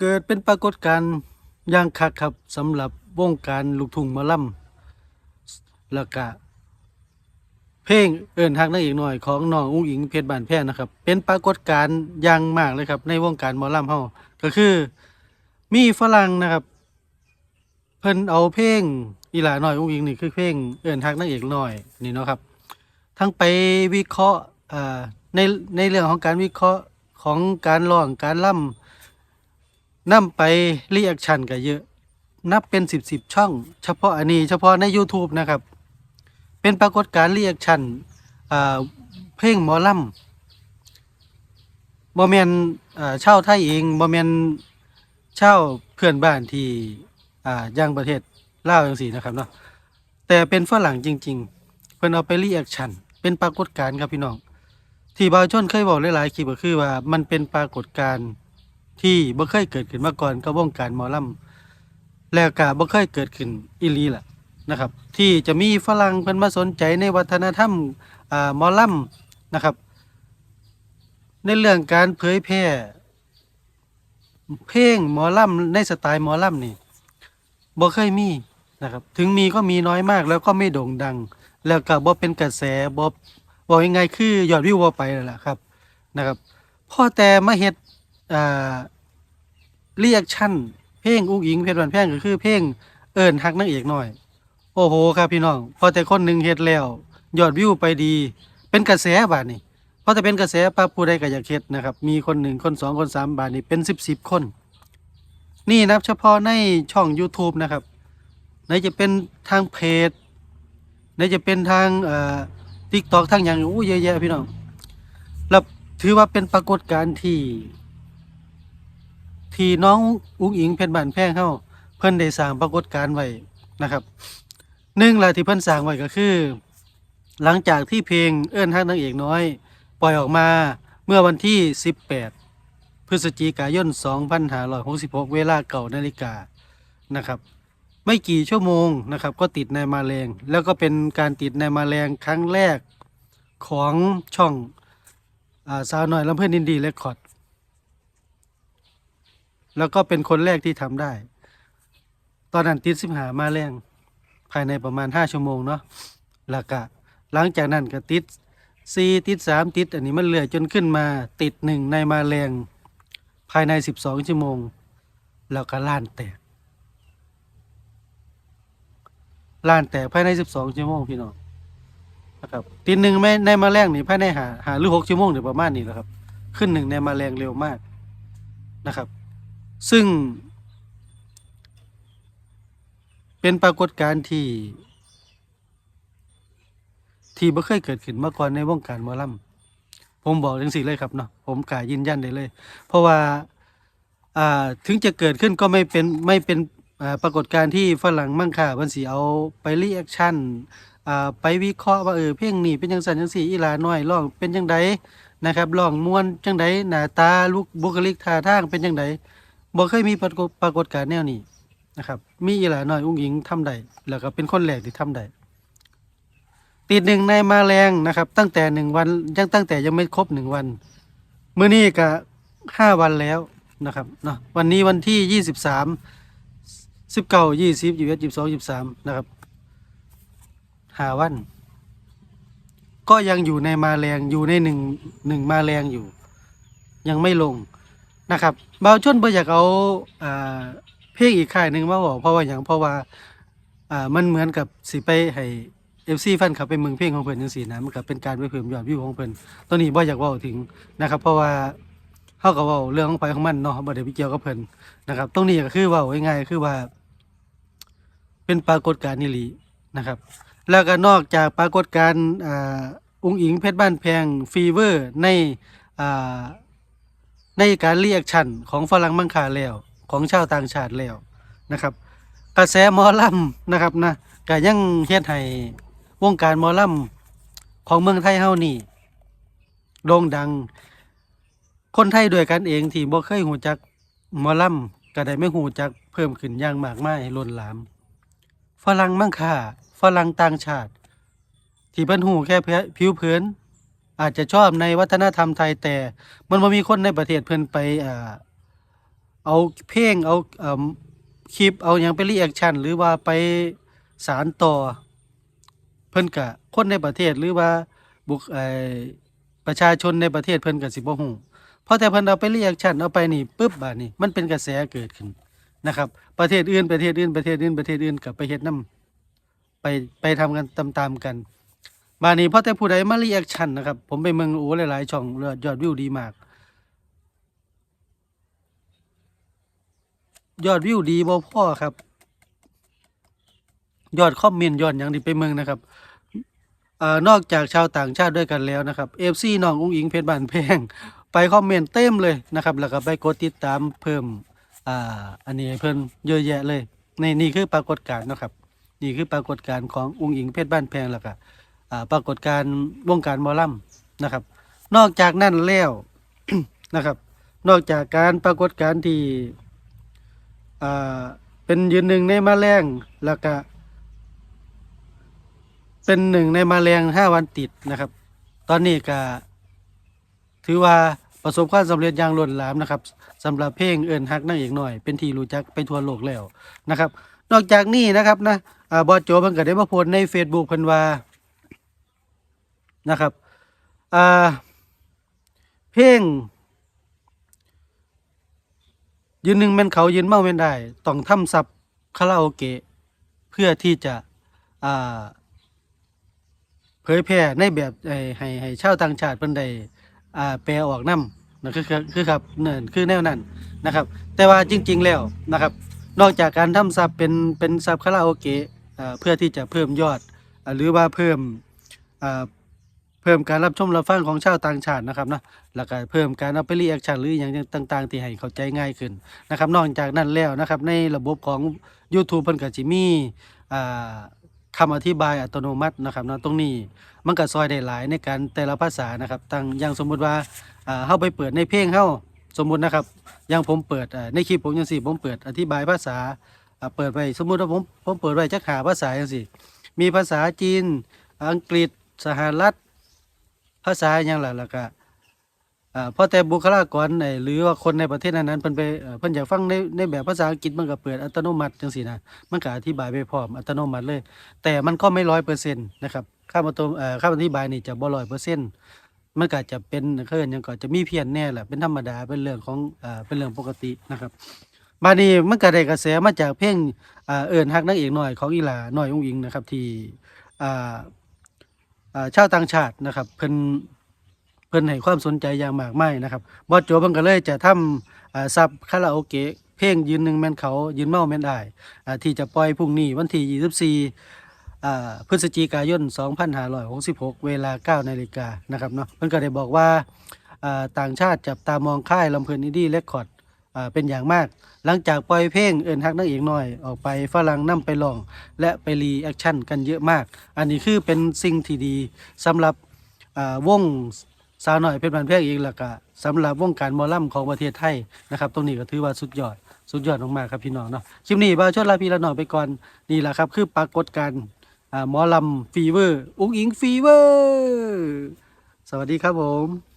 เกิดเป็นปรากฏการณ์อย่างคักครับสำหรับวงการลูกทุ่งมอลำแล้วก็เพลงเอิญฮักนางเอกหน่อยของน้องอุ้งอิงเพชรบานแพงนะครับ เป็นปรากฏการณ์อย่างมากเลยครับ ในวงการมอลำเฮาก็คือมีฝรั่งนะครับ เพิ่นเอาเพลงอีหลาหน่อยอุ้งอิงนี่คือเพลงเอิญฮักนางเอกหน่อยนี่เนาะครับ ทั้งไปวิเคราะห์อ่าในในเรื่องของการวิเคราะห์ของการร้องการล่ำ นำไปรีแอคชั่นก็เยอะ นับเป็นสิบสิบช่อง เฉพาะอันนี้เฉพาะใน YouTube นะครับ เป็นปรากฏการณ์รีแอคชั่นเพลงหมอลำบ่แมนอ่าชาวไทยเองบ่แมนเช่าเพื่อนบ้านที่ย่างประเทศลาวจังซี่นะครับเนาะแต่เป็นฝรั่งจริง ๆ เพิ่นเอาไปรีแอคชั่นเป็นปรากฏการณ์ครับพี่น้องที่บาวชนเคยบอกหลายๆคลิปก็คือว่ามันเป็นปรากฏการณ์ ที่บ่เคยเกิดขึ้นมาก่อนกับวงการหมอลำแล้วก็บ่เคยเกิดขึ้นอีหลีล่ะนะครับ ที่จะมีฝรั่งเพิ่นมาสนใจในวัฒนธรรมอ่าหมอลำนะครับ ในเรื่องการเผยแพร่เพลงหมอลำในสไตล์หมอลำนี่บ่เคยมีนะครับ ถึงมีก็มีน้อยมากแล้วก็ไม่โด่งดัง แล้วก็บ่เป็นกระแสบ่บอกยังไงคือยอดวิวบ่ไปนั่นแหละครับนะครับพ่อแต่มาเฮ็ด อ่ารีแอคชั่น เพลงอุ้งอิงเพชรวันแพงก็คือเพลงเอิ้นฮักนางเอกหน้อย โอ้โห ครับพี่น้อง พอแต่คนหนึ่งเฮ็ดแล้ว ยอดวิวไปดี เป็นกระแสบาดนี้พอแต่เป็นกระแสปั๊บผู้ใดก็อยากเฮ็ดนะครับ มีคนหนึ่งคนสองคนสามบาทนี่เป็นสิบสิบคน นี่นับเฉพาะในช่อง YouTube นะครับไหนจะเป็นทางเพจไหนจะเป็นทางเอ่อทิกตอกทางอย่างอู้เยอะแยะพี่น้องแล้วถือว่าเป็นปรากฏการณ์ที่ ที่น้องอุ้งอิงเพชรบานแพงเข้าเพิ่นได้สร้างปรากฏการณ์ไว้นะครับหนึ่งละที่เพิ่นสร้างไว้ก็คือ หลังจากที่เพลงเอิ้นฮักนางเอกน้อย ปล่อยออกมาเมื่อวันที่ 18 พฤศจิกายน 2566 เวลาเก่านาฬิกานะครับ ไม่กี่ชั่วโมงนะครับ ก็ติดในมาแรงแล้วก็เป็นการติดในมาแรงครั้งแรกของช่องอาสาวน้อยลำเพื่อนดินดีเรคคอร์ด แล้วก็เป็นคนแรกที่ทำได้ ตอนนั้นติดสิบหามาแรงภายในประมาณห้าชั่วโมงเนาะแล้วก็หลังจากนั้นก็ติดสี่ติดสามติด อันนี้มันเลื่อยจนขึ้นมาติดหนึ่งในมาแรงภายในสิบสองชั่วโมง แล้วก็ล้านแตกล้านแตกภายใน12ชั่วโมงพี่น้องนะครับตีหนึ่งไม่ในมาแรงนี่ภายในหาหาหรือ6ชั่วโมงเดี๋ยวประมาณนี้แหละครับ ขึ้นหนึ่งในมาแรงเร็วมากนะครับ ซึ่ง เป็นปรากฏการณ์ที่ ที่ไม่เคยเกิดขึ้นมาก่อนในวงการหมอลำผมบอกจังสิเลยครับเนาะผมกล้ายืนยันได้เลย เพราะว่าอ่าถึงจะเกิดขึ้นก็ไม่เป็นไม่เป็นปรากฏการณ์ที่ฝรั่งมั่งค่าเพิ่นสิเอาไปรีแอคชั่นไปวิเคราะห์ว่าเออเพลงนี้เป็นจังซั่นจังซี่อีหลาน้อยร้องเป็นจังไดนะครับร้องม่วนจังไดหน้าตาลุกบุคลิกท่าทางเป็นจังได บ่เคยมีปรากฏปรากฏการณ์แนวนี้นะครับ มีอีหลาน้อยอุ้งอิงทำได้แล้วก็เป็นคนแรกที่ทำได้ติดหนึ่งในมาแรงนะครับ ตั้งแต่หนึ่งวันยังตั้งแต่ยังไม่ครบหนึ่งวันเมื้อนี้ก็ห้าวันแล้วนะครับเนาะวันนี้วันที่ยี่สิบสามสิบเก้ายี่สิบยี่สิบยี่สิบสองยี่สิบสามนะครับหาวัน ก็ยังอยู่ในมาแรงอยู่ในหนึ่งหนึ่งมาแรงอยู่ ยังไม่ลง นะครับบาวชนเพื่ออยากเอาเพลงอีกค่ายหนึ่งมาบอกเพราะว่าอย่างเพราะว่ามันเหมือนกับสิไปให้เอฟซีแฟนคลับไปเมืองเพลงของเพิ่นจังซี่นะมันก็เป็นการไปเพิ่มยอดวิวของเพิ่นตัวนี้บ่อยากเว้าถึงนะครับ เพราะว่าเขาก็เว้าเรื่องของไปของมันเนาะบ่ได้ไปเกี่ยวกับเพิ่นนะครับ ตรงนี้ก็คือเว้าง่ายๆคือว่า เป็นปรากฏการณ์นิลีนะครับ แล้วก็นอกจากปรากฏการณ์อ่าอุ้งอิงเพชรบ้านแพงฟีเวอร์ในอ่า ในการเรีแอคชั่นของฝรั่งมังคาแล้ว ของชาวต่างชาติแล้วนะครับ กระแสมอลำนะครับนะก็ยังเฮ็ดให้วงการมอลำของเมืองไทยเฮานี่โด่งดัง คนไทยด้วยกันเองที่บ่เคยหูจักมอลำก็ได้ไม่หูจักเพิ่มขึ้นอย่างมากมายล้นหลามฝรั่งมังค่าฝรั่งต่างชาติ ที่เพิ่นหูแค่เพียผิวเผิน อาจจะชอบในวัฒนธรรมไทยแต่มันบ่มีคนในประเทศเพิ่นไปเอาเพลงเอาคลิปเอาหยังไปรีแอคชั่นหรือว่าไปสารต่อ เพิ่นกะคนในประเทศหรือว่าบุคประชาชนในประเทศเพิ่นก็สิบ่ฮู้เพราะแต่เพิ่นเอาไปรีแอคชั่นเอาไปนี่ปึ๊บบาดนี้มันเป็นกระแสเกิดขึ้นนะครับ ประเทศอื่นประเทศอื่นประเทศอื่นประเทศอื่นก็ไปเฮ็ดนํไปไปทำกันตามๆกัน บาดนี้เพราะแต่ผู้ใดมารีแอคชั่นนะครับ ผมไปเมืองโอ้หลายๆช่องยอดยอดวิวดีมาก ยอดวิวดีบ่พ่อครับ ยอดคอมเมนต์ยอดอย่างที่ไปเมืองนะครับอนอกจากชาวต่างชาติด้วยกันแล้วนะครับ FC น้องอุ้งอิงเพชรบ้านแพงไปคอมเมนต์เต็มเลยนะครับแล้วก็ไปกดติดตามเพิ่มอ่าอันนี้เพิ่นเยอะแยะเลยในนี่คือปรากฏการณ์นะครับ นี่คือปรากฏการณ์ของอุ้งอิงเพชรบ้านแพงแล้วก็ ปรากฏการวงการมอลำนะครับ นอกจากนั้นแล้วนะครับ นอกจากการปรากฏการที่เป็นยืนหนึ่งในมาแรงแล้วก็ เป็นหนึ่งในมาแรงห้าวันติดนะครับ ตอนนี้ก็ถือว่าประสบความสำเร็จอย่างล้นหลามนะครับสำหรับเพลงเอิญฮักนั่งเอกหน่อย เป็นที่รู้จักไปทั่วโลกแล้วนะครับ นอกจากนี้นะครับนะอ่าบอสโจเพิ่นก็ได้มาโพสใน Facebook เพิ่นว่า นะครับอ่าเพลงยืนหนึ่งแม่นเขายืนเมาแม่นได้ต้องทำซับคาราโอเกะเพื่อที่จะเผยแพร่ในแบบไอ้ให้ให้ชาวต่างชาติเพิ่นได้แปลออกนํนั่นคือคือคือครับเนั่นคือแนวนั้นนะครับ แต่ว่าจริง ๆ แล้วนะครับ นอกจากการทำซับเป็นเป็นซับคาราโอเกะเพื่อที่จะเพิ่มยอดอหรือว่าเพิ่ม เพิ่มการรับชมรับฟังของชาวต่างชาตินะครับนะแล้วก็เพิ่มการเอาไปรีแอคชั่นหรืออย่างต่าง ๆ ที่ให้เข้าใจง่ายขึ้นนะครับ นอกจากนั้นแล้วนะครับ ในระบบของ YouTube เพิ่นก็สิมีอ่าคำอธิบายอัตโนมัตินะครับนะตรงนี้มันก็ซอยได้หลายในการแต่ละภาษานะครับตั้งอย่างสมมุติว่าอ่าเฮาไปเปิดในเพลงเฮาสมมุตินะครับอย่างผมเปิดอ่าในคลิปผมจังซี่ผมเปิดอธิบายภาษาอ่าเปิดไว้สมมุติว่าผมผมเปิดไว้จักหาภาษาจังซี่มีภาษาจีน อังกฤษสหรัฐ ภาษาหยังล่ะแล้วก็อ่าพอแต่บุคลากรหรือว่าคนในประเทศนั้นๆเพิ่นไปเพิ่นอยากฟังในในแบบภาษาอังกฤษมันก็เปิดอัตโนมัติจังซี่นะมันก็อธิบายไปพร้อมอัตโนมัติเลย แต่มันก็ไม่ร้อยเปอร์เซ็นต์นะครับค่ามาตัวค่าอธิบายนี่จะบ่ร้อยเปอร์เซ็นต์มันก็จะเป็นเขาเอิ้นยังก็จะมีเพี้ยนแน่แหละเป็นธรรมดาเป็นเรื่องของอเป็นเรื่องปกตินะครับบาดนี้มันก็ได้กระแสมาจากเพลงอ่าเอิ้นฮักนางเอกหน้อยของอีหลาน้อยอุ้งอิงนะครับที่ ชาวต่างชาตินะครับเพิ่นเพิ่นให้ความสนใจอย่างมากมายนะครับบอสโจเพิ่นก็เลยจะทำอ่าซับคาราโอเกะเพลงยืนหนึ่งแมนเขายืนเมาแมนได้ที่จะปล่อยพรุ่งนี้วันที่24อ่พฤศจิกายน 2566 เวลา 9 นาฬิกานะครับเนาะเพิ่นก็ได้บอกว่าต่างชาติจับตามองค่ายลำเพลินอินดี้เรคคอร์ด เป็นอย่างมาก หลังจากปล่อยเพลงเอินฮักนักเอกน้อย ออกไปฝรั่งนํไปลอง และไปรีแอคชั่นกันเยอะมาก อันนี้คือเป็นสิ่งที่ดีสำหรับวงสาวหน้อยเป็นบันเพลงอีกล้วก็สำหรับวงการมอลำของประเทศไทยนะครับ ตรงนี้ก็ถือว่าสุดยอด สุดยอดมากๆครับพี่น้องเนาะคลิปนี้บ่าวชดลาพี่ละน้องไปก่อนนี่แหละครับ คือปรากฏการณ์อ่าหมอลำฟีเวอร์ อุ้งอิงฟีเวอร์ สวัสดีครับผม